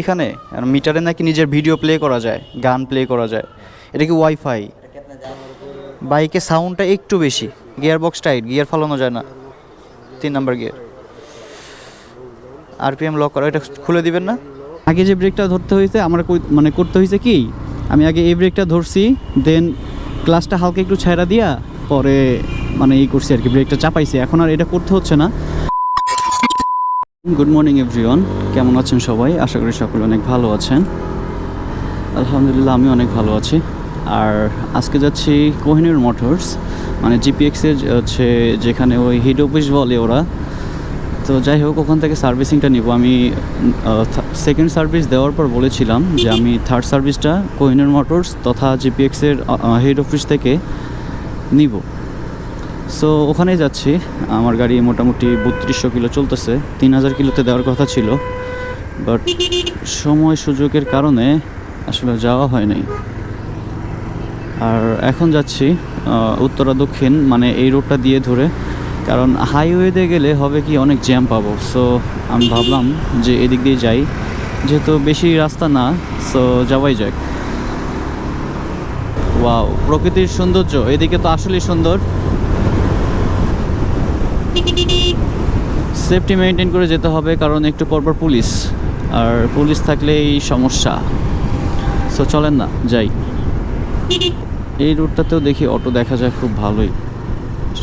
এখানে? মিটারে নাকি নিজের ভিডিও প্লে করা যায়, গান প্লে করা যায়। এটা কি ওয়াইফাই বাইকে সাউন্ডটা একটু বেশি। গিয়ার বক্স টাইট গিয়ার ফালানো যায় না। তিন নাম্বার গিয়ার আরপিএম লক করা, এটা খুলে দিবেন না? আগে যে ব্রেকটা ধরতে হয়েছে, আমার মানে করতে হয়েছে কি? আমি আগে এই ব্রেকটা ধরছি দেন ক্লাসটা হালকা একটু ছেড়া দিয়া, পরে মানে এই করছি আর কি ব্রেকটা চাপাইছি। এখন আর এটা করতে হচ্ছে না। গুড মর্নিং এভরিওয়ান কেমন আছেন সবাই? আশা করি সকলে অনেক ভালো আছেন। আলহামদুলিল্লাহ আমি অনেক ভালো আছি। আর আজকে যাচ্ছি কোহিনুর মোটরস মানে জিপিএক্সের হচ্ছে যেখানে ওই হেড অফিস বলে ওরা। তো যাই হোক, ওখান থেকে সার্ভিসিংটা নিব। আমি সেকেন্ড সার্ভিস দেওয়ার পর বলেছিলাম যে আমি থার্ড সার্ভিসটা কোহিনুর মোটরস তথা জিপিএক্সের হেড অফিস থেকে নিব। সো ওখানেই যাচ্ছি। আমার গাড়ি মোটামুটি বত্রিশশো কিলো চলতেছে। তিন হাজার কিলোতে দেওয়ার কথা ছিল। বাট সময় সুযোগের কারণে আসলে যাওয়া হয় নাই। আর এখন যাচ্ছি উত্তরা দক্ষিণ মানে এই রোডটা দিয়ে ধরে। কারণ হাইওয়েতে গেলে হবে কি অনেক জ্যাম পাবো। সো আমি ভাবলাম যে এদিক দিয়ে যাই। যেহেতু বেশি রাস্তা না সো যাওয়াই যাক। ওয়াও প্রকৃতির সৌন্দর্য। এদিকে তো আসলেই সুন্দর। সেফটি মেনটেন করে যেতে হবে, কারণ একটু পরপর পুলিশ। আর পুলিশ থাকলেই সমস্যা। সো চলেন না, যাই। এই রুটটাতেও দেখি অটো দেখা যায় খুব ভালোই।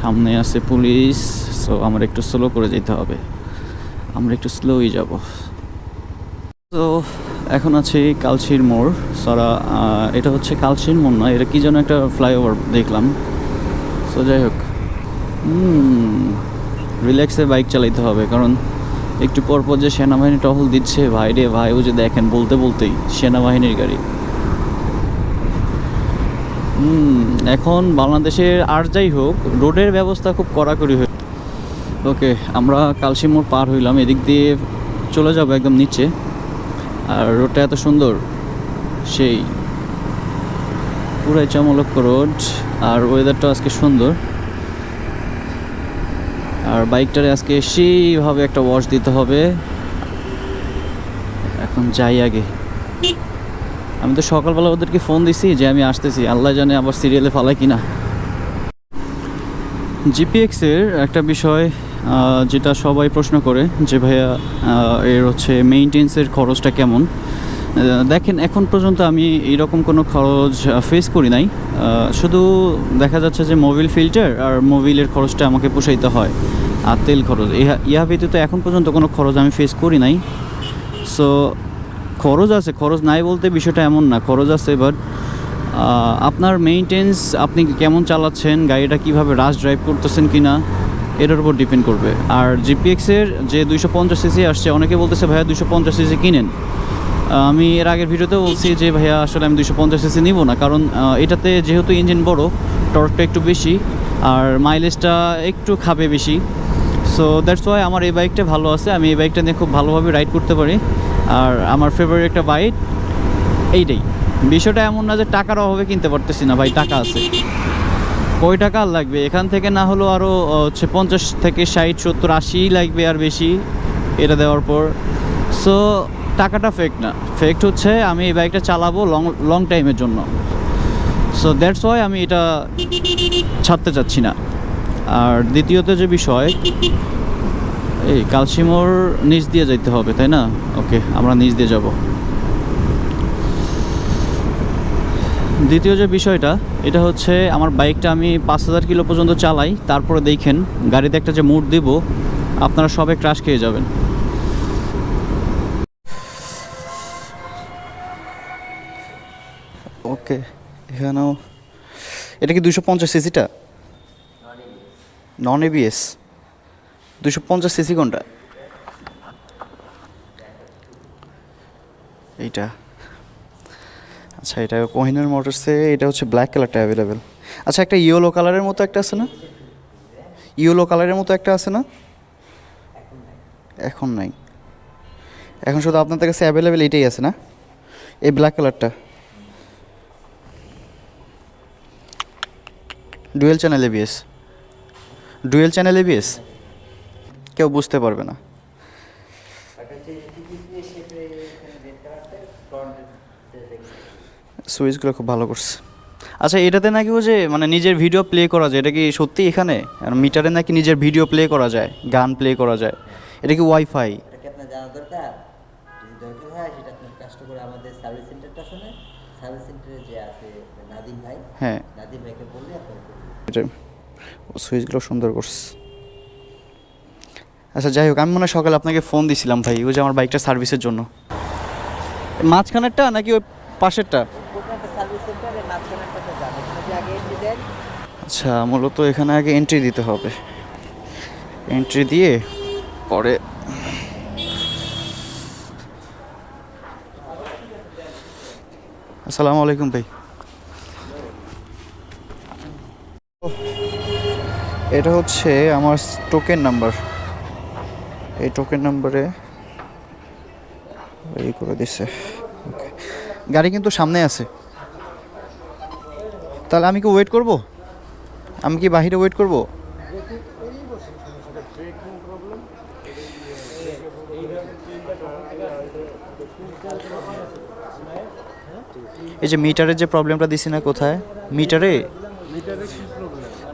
সামনে আছে পুলিশ সো আমার একটু স্লো করে যেতে হবে। আমরা একটু স্লোই যাব। তো এখন আছে কালশির মোড়। সরা এটা হচ্ছে কালশির মোড় না, এটা কি যেন একটা ফ্লাইওভার দেখলাম। সো যাই হোক। রিল্যাক্সে বাইক চালাইতে হবে, কারণ একটু পরপর যে সেনাবাহিনী টহল দিচ্ছে, ভাই রে ভাই ও যে দেখেন, বলতে বলতেই সেনাবাহিনীর গাড়ি। এখন বাংলাদেশের আর যাই হোক, রোডের ব্যবস্থা খুব কড়াকড়ি হয়ে ওকে, আমরা কালসি মোড় পার হইলাম, এদিক দিয়ে চলে যাব একদম নিচে। আর রোডটা এত সুন্দর, সেই পুরাই চমলক রোড, আর ওয়েদারটা আজকে সুন্দর। আর বাইকটারে আজকে সেইভাবে একটা ওয়াশ দিতে হবে। এখন যাই আগে। আমি তো সকালবেলা ওদেরকে ফোন দিছি যে আমি আসতেছি। আল্লাহ জানে আবার সিরিয়ালে ফালাই কিনা। জিপিএক্সের একটা বিষয় যেটা সবাই প্রশ্ন করে যে ভাইয়া এর হচ্ছে মেইনটেন্সের খরচটা কেমন? দেখেন, এখন পর্যন্ত আমি এইরকম কোনো খরচ ফেস করি নাই। শুধু দেখা যাচ্ছে যে মোবিল ফিল্টার আর মোবিলের খরচটা আমাকে পোষাইতে হয়, আর তেল খরচ। ইহা ইহা ব্যতীত এখন পর্যন্ত কোনো খরচ আমি ফেস করি নাই। সো খরচ আছে, খরচ নাই বলতে বিষয়টা এমন না, খরচ আছে বাট আপনার মেইনটেন্স আপনি কেমন চালাচ্ছেন, গাড়িটা কীভাবে রাশ ড্রাইভ করতেছেন কি না এটার উপর ডিপেন্ড করবে। আর জিপিএক্সের যে দুইশো পঞ্চাশ সিসি আসছে, অনেকে বলতেছে, ভাইয়া, দুইশো পঞ্চাশ সিসি কিনেন। আমি এর আগের ভিডিওতে বলছি যে, ভাইয়া, আসলে আমি দুশো পঞ্চাশ সিসি নিব না। কারণ এটাতে যেহেতু ইঞ্জিন বড় টর্কটা একটু বেশি, আর মাইলেজটা একটু খাবে বেশি। সো দ্যাটস ওয়াই আমার এই বাইকটা ভালো আছে। আমি এই বাইকটা নিয়ে খুব ভালোভাবে রাইড করতে পারি। আর আমার ফেভারিট একটা বাইক এইটাই। বিষয়টা এমন না যে টাকার অভাবে কিনতে পারতেছি না, ভাই, টাকা আছে। কয় টাকা লাগবে? এখান থেকে না হলেও আরও হচ্ছে পঞ্চাশ থেকে ষাট, সত্তর, আশিই লাগবে আর বেশি এটা দেওয়ার পর। সো টাকাটা ফেক না। ফেক্ট হচ্ছে আমি এই বাইকটা চালাবো লং লং টাইমের জন্য। সো দ্যাটস ওয়াই আমি এটা ছাড়তে চাচ্ছি না। আর দ্বিতীয়ত যে বিষয়, এই কালসিমোর নিচ দিয়ে যাইতে হবে, তাই না? ওকে আমরা নিচ দিয়ে যাব। দ্বিতীয় যে বিষয়টা, এটা হচ্ছে আমার বাইকটা আমি পাঁচ হাজার কিলো পর্যন্ত চালাই। তারপরে দেখেন, গাড়িতে একটা যে মুড দিব, আপনারা সবে ক্রাশ খেয়ে যাবেন। ওকে, এখানেও, এটা কি দুশো পঞ্চাশ সিসিটা নন এবিএস দুশো পঞ্চাশ সিসি কোনটা? এইটা। আচ্ছা এটা কোহিনুর মোটরসে, এটা হচ্ছে ব্ল্যাক কালারটা অ্যাভেলেবেল আচ্ছা একটা ইয়েলো কালারের মতো একটা আছে না? ইয়েলো কালারের মতো একটা আছে না? এখন নাই। এখন শুধু আপনাদের কাছে অ্যাভেলেবেল এটাই আছে না? এই ব্ল্যাক কালারটা dual channel ABS. Dual channel ABS? কেউ বুঝতে পারবে না। সুইচগুলো খুব ভালো করছে। আচ্ছা এটাতে নাকি ও যে মানে নিজের ভিডিও প্লে করা যায়, এটা কি সত্যি এখানে? আর মিটারে নাকি নিজের ভিডিও প্লে করা যায়, গান প্লে করা যায়, এটা কি ওয়াইফাই? জানা দরকার নাদিম ভাই হ্যাঁ। নাদিম ভাইকে বললে এটা সুইচগুলো সুন্দর করছে। আচ্ছা যাই হোক আমি মনে হয় সকালে আপনাকে ফোন দিছিলাম ভাই ওই যে আমার বাইকটা সার্ভিসের জন্য। মাঝখানেরটা নাকি ওই পাশেরটা? আচ্ছা মূলত এখানে আগে এন্ট্রি দিতে হবে। এন্ট্রি দিয়ে পরে আসসালামু আলাইকুম ভাই। এটা হচ্ছে আমার টোকেন নাম্বার এই টোকেন নাম্বারে এই করে দিছে. গাড়ি কিন্তু সামনে আছে। তাহলে আমি কি ওয়েট করব? আমি কি বাহিরে ওয়েট করব? এই যে মিটারের যে প্রবলেমটা দিছি না কোথায়? মিটারে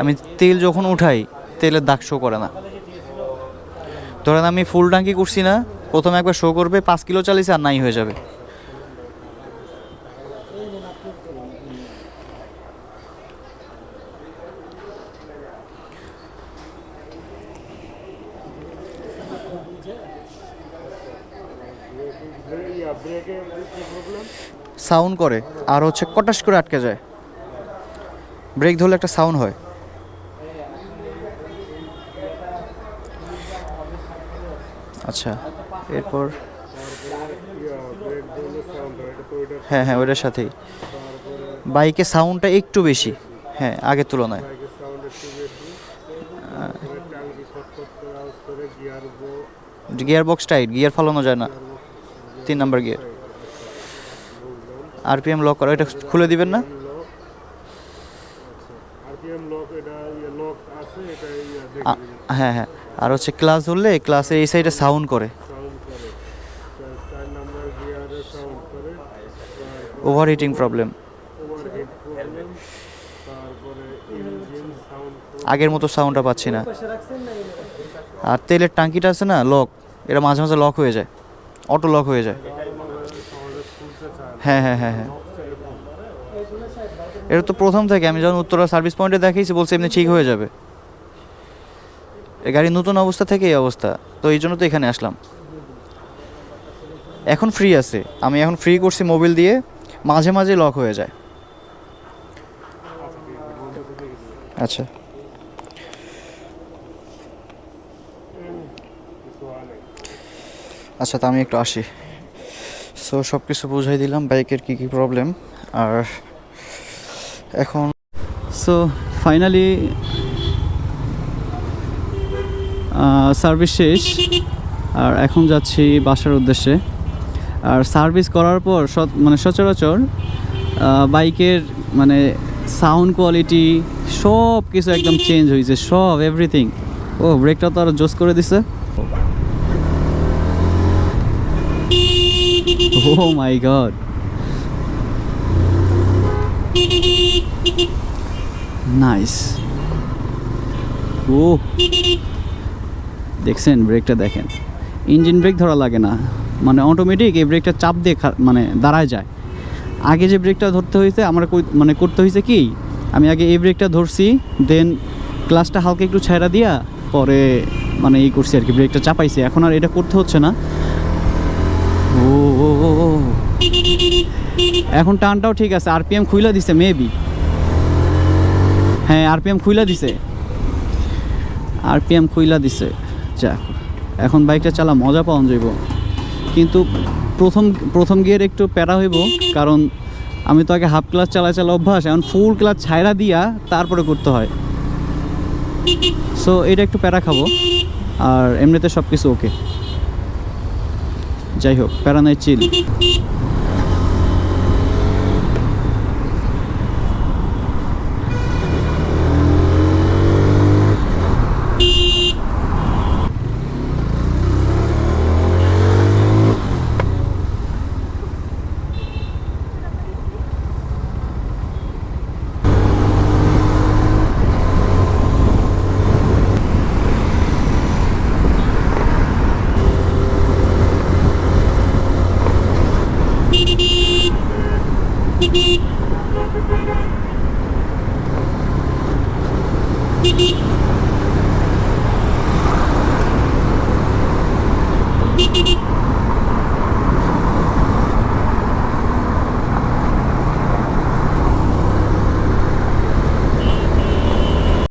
আমি তেল যখন উঠাই, তেলের দাগ শো করে না। ধরেন আমি ফুল ট্যাঙ্কি করছি না, প্রথমে একবার শো করবে, পাঁচ কিলো চালিয়েছে আর নাই হয়ে যাবে। সাউন্ড করে, আর হচ্ছে কটাস করে আটকে যায়। ব্রেক ধরলে একটা সাউন্ড হয়। আচ্ছা এরপর? হ্যাঁ হ্যাঁ ওইটার সাথেই। বাইকে সাউন্ডটা একটু বেশি। হ্যাঁ আগের তুলনায়। গিয়ার বক্স টাইট গিয়ার ফালানো যায় না। তিন নাম্বার গিয়ার আরপিএম লক করা এটা খুলে দিবেন না? আরপিএম লক এটা ইয়ে লক আছে এটা ইয়ে হ্যাঁ হ্যাঁ। আর হচ্ছে ক্লাস ধরলে ক্লাসের এই সাইডে সাউন্ড করে। ওভার হিটিং প্রবলেম আগের মতো সাউন্ডটা পাচ্ছি না। আর তেলের টাঙ্কিটা আছে না লক এটা মাঝে মাঝে লক হয়ে যায়। অটো লক হয়ে যায়। হ্যাঁ হ্যাঁ হ্যাঁ হ্যাঁ। এটা তো প্রথম থেকে, আমি যখন উত্তরা সার্ভিস পয়েন্টে দেখিয়েছি বলছে এমনি ঠিক হয়ে যাবে। গাড়ি নতুন অবস্থা থেকে এই অবস্থা। তো এই জন্য তো এখানে আসলাম। এখন ফ্রি আছে। আমি এখন ফ্রি করছি মোবিল দিয়ে। মাঝে মাঝে লক হয়ে যায়। আচ্ছা। আচ্ছা তা আমি একটু আসি। সো সব কিছু বুঝাই দিলাম। বাইকের কী কী প্রবলেম আর এখন সো ফাইনালি সার্ভিস শেষ। আর এখন যাচ্ছি বাসার উদ্দেশ্যে। আর সার্ভিস করার পর মানে সচরাচর বাইকের মানে সাউন্ড কোয়ালিটি সব কিছু একদম চেঞ্জ হয়েছে, সব এভরিথিং ও ব্রেকটা তো আরও জোস করে দিছে। ও মাই গড নাইস ও দেখছেন ব্রেকটা দেখেন। ইঞ্জিন ব্রেক ধরা লাগে না। মানে অটোমেটিক এই ব্রেকটা চাপ দিয়ে মানে দাঁড়ায় যায়। আগে যে ব্রেকটা ধরতে হয়েছে আমার মানে করতে হয়েছে কি? আমি আগে এই ব্রেকটা ধরছি দেন ক্লাসটা হালকা একটু ছেড়া দিয়া পরে মানে এই করছি আর কি ব্রেকটা চাপাইছি। এখন আর এটা করতে হচ্ছে না। ও। এখন টানটাও ঠিক আছে আরপিএম খুইলা দিছে মেবি হ্যাঁ আরপিএম খুইলা দিছে। আরপিএম খুইলা দিছে। যাক এখন বাইকটা চালা মজা পাওয়া যাইব। কিন্তু প্রথম প্রথম গিয়ার একটু প্যারা হইব, কারণ আমি তো আগে হাফ ক্লাস চালা চালা অভ্যাস, এখন ফুল ক্লাস ছায়রা দিয়া তারপরে করতে হয়। সো এটা একটু প্যারা খাব, আর এমনিতে সব কিছু ওকে যাই হোক, প্যারা নাই চিল ピピ